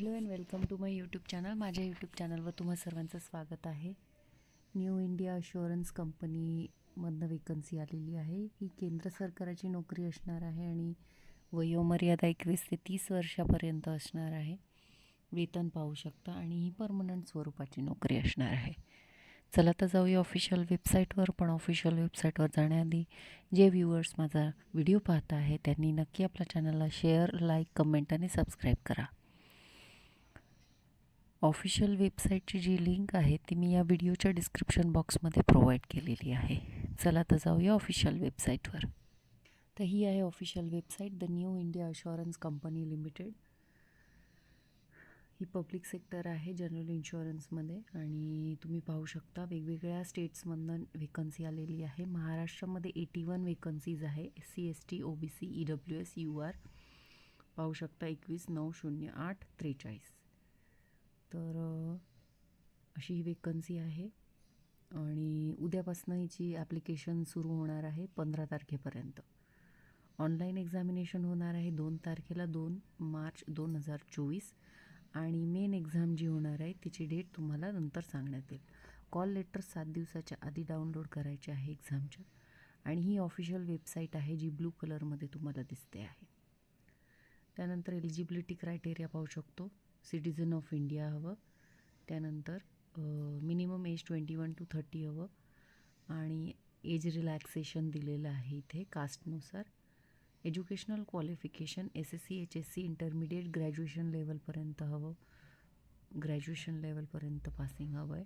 Hello and welcome to my YouTube channel. माझ्या YouTube चॅनलवर तुम्हा सर्वांचं स्वागत आहे. न्यू इंडिया अशुअरन्स कंपनीमधनं वेकन्सी आलेली आहे. ही केंद्र सरकाराची नोकरी असणार आहे आणि वयोमर्यादा एकवीस ते तीस वर्षापर्यंत असणार आहे. वेतन पाहू शकता आणि ही परमनंट स्वरूपाची नोकरी असणार आहे. चला तर जाऊया ऑफिशियल वेबसाईटवर पण ऑफिशियल वेबसाईटवर जाण्याआधी जे व्ह्यूअर्स माझा व्हिडिओ पाहत आहे त्यांनी नक्की आपल्या चॅनलला शेअर लाईक कमेंट आणि सबस्क्राईब करा. ऑफिशियल वेबसाईटची जी लिंक आहे ती मी या व्हिडिओच्या डिस्क्रिप्शन बॉक्समध्ये प्रोव्हाइड केलेली आहे. चला तर जाऊया ऑफिशियल वेबसाईटवर. तर ही आहे official website the new India assurance company limited. He public sector आहे जनरल इन्शुरन्समध्ये आणि तुम्ही पाहू शकता वेगवेगळ्या स्टेट्समधनं वेकन्सी आलेली आहे. महाराष्ट्रामध्ये एटी वन वेकन्सीज आहे S C S T O B C E W S U R पाहू शकता एकवीस नऊ शून्य आठ त्रेचाळीस. तर अशी ही वेकन्सी आहे आणि उद्यापासून हिची ॲप्लिकेशन सुरू होणार आहे पंधरा तारखेपर्यंत. ऑनलाईन एक्झामिनेशन होणार आहे दोन तारखेला दोन मार्च दोन हजार चोवीस आणि मेन एक्झाम जी होणार आहे तिची डेट तुम्हाला नंतर सांगण्यात येईल. कॉल लेटर सात दिवसाच्या आधी डाउनलोड करायचे आहे एक्झामच्या आणि ही ऑफिशियल वेबसाईट आहे जी ब्लू कलरमध्ये तुम्हाला दिसते आहे. त्यानंतर एलिजिबिलिटी क्रायटेरिया पाहू शकतो. सिटिझन ऑफ इंडिया हवं. त्यानंतर minimum age twenty one to thirty हवं. आणि एज रिलॅक्सेशन दिलेलं आहे इथे कास्टनुसार. Educational qualification S S C H S C intermediate graduation लेवलपर्यंत हवं. ग्रॅज्युएशन लेवलपर्यंत पासिंग हवं आहे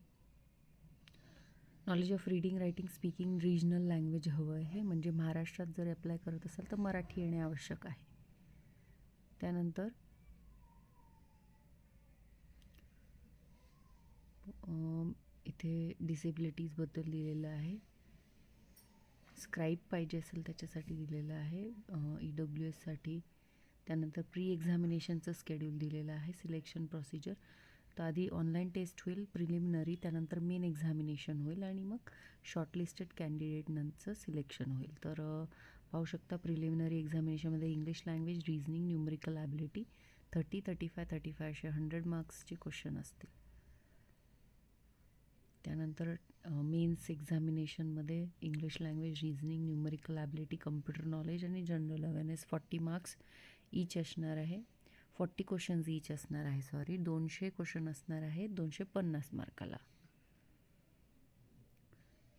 knowledge of reading writing speaking regional language हवं आहे. म्हणजे महाराष्ट्रात जर अप्लाय करत असाल तर मराठी येणे आवश्यक आहे. त्यानंतर इथे डिसेबिलिटीजबद्दल दिलेलं आहे. स्क्राईब पाहिजे असेल त्याच्यासाठी दिलेलं आहे. ई डब्ल्यू एससाठी त्यानंतर प्री एक्झामिनेशनचं स्केड्यूल दिलेलं आहे सिलेक्शन प्रोसिजर तर आधी ऑनलाईन टेस्ट होईल प्रिलिमिनरी त्यानंतर मेन एक्झामिनेशन होईल आणि मग शॉर्टलिस्टेड कॅन्डिडेटनंचं सिलेक्शन होईल. तर पाहू शकता preliminary एक्झामिनेशनमध्ये English language reasoning numerical ability thirty thirty five thirty five असे हंड्रेड मार्क्सचे क्वेश्चन असतील. त्यानंतर mains एक्झामिनेशनमध्ये English language reasoning numerical ability computer knowledge आणि general awareness forty marks each असणार आहे. फॉर्टी क्वेश्चन्स ईच असणार आहे सॉरी. दोनशे क्वेश्चन असणार आहे दोनशे पन्नास मार्काला.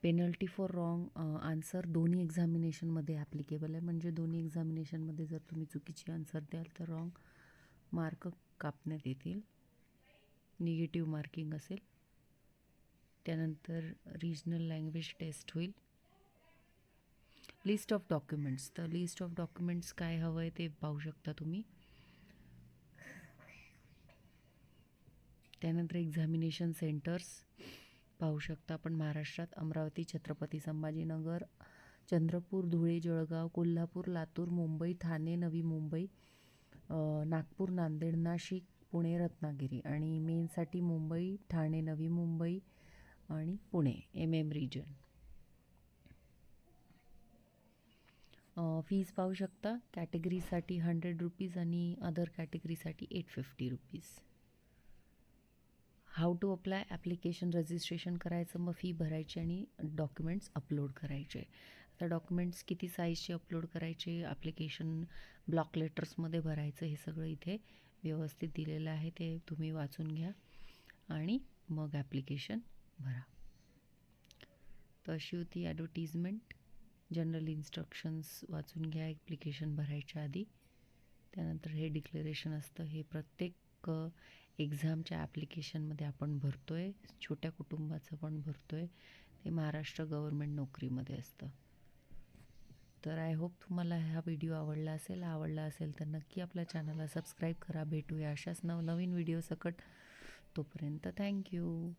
पेनल्टी फॉर रॉंग आन्सर दोन्ही एक्झामिनेशनमध्ये ॲप्लिकेबल आहे. म्हणजे दोन्ही एक्झामिनेशनमध्ये जर तुम्ही चुकीची आन्सर द्याल तर रॉंग मार्क कापण्यात येतील. निगेटिव्ह मार्किंग असेल. त्यानंतर रिजनल लँग्वेज टेस्ट होईल. लिस्ट ऑफ डॉक्युमेंट्स तर लिस्ट ऑफ डॉक्युमेंट्स काय हवं आहे ते पाहू शकता तुम्ही. त्यानंतर एक्झामिनेशन सेंटर्स पाहू शकता आपण महाराष्ट्रात. अमरावती छत्रपती संभाजीनगर चंद्रपूर धुळे जळगाव कोल्हापूर लातूर मुंबई ठाणे नवी मुंबई नागपूर नांदेड नाशिक पुणे रत्नागिरी आणि मेनसाठी मुंबई ठाणे नवी मुंबई आणि Pune M M region fees पाहू शकता. कॅटेगरीसाठी हंड्रेड रुपीज आणि other कॅटेगरीसाठी eight fifty rupees how to apply application registration करायचं मग फी भरायची आणि डॉक्युमेंट्स अपलोड करायचे. आता डॉक्युमेंट्स किती साईजचे अपलोड करायचे ॲप्लिकेशन ब्लॉक लेटर्समध्ये भरायचं हे सगळं इथे व्यवस्थित दिलेलं आहे ते तुम्ही वाचून घ्या. आणि मग ॲप्लिकेशन भरा तर अशी होती ॲडव्हर्टिजमेंट जनरल इन्स्ट्रक्शन्स वाचून घ्या ॲप्लिकेशन भरायच्या आधी. त्यानंतर हे डिक्लेरेशन असतं. हे प्रत्येक एक्झामच्या ॲप्लिकेशनमध्ये आपण भरतो आहे छोट्या कुटुंबाचं पण भरतो आहे ते महाराष्ट्र गव्हर्मेंट नोकरीमध्ये असतं. तर आय होप तुम्हाला हा व्हिडिओ आवडला असेल. आवडला असेल तर नक्की आपल्या चॅनलला सबस्क्राईब करा. भेटूया अशाच नवनवीन व्हिडिओ सकट. तोपर्यंत थँक्यू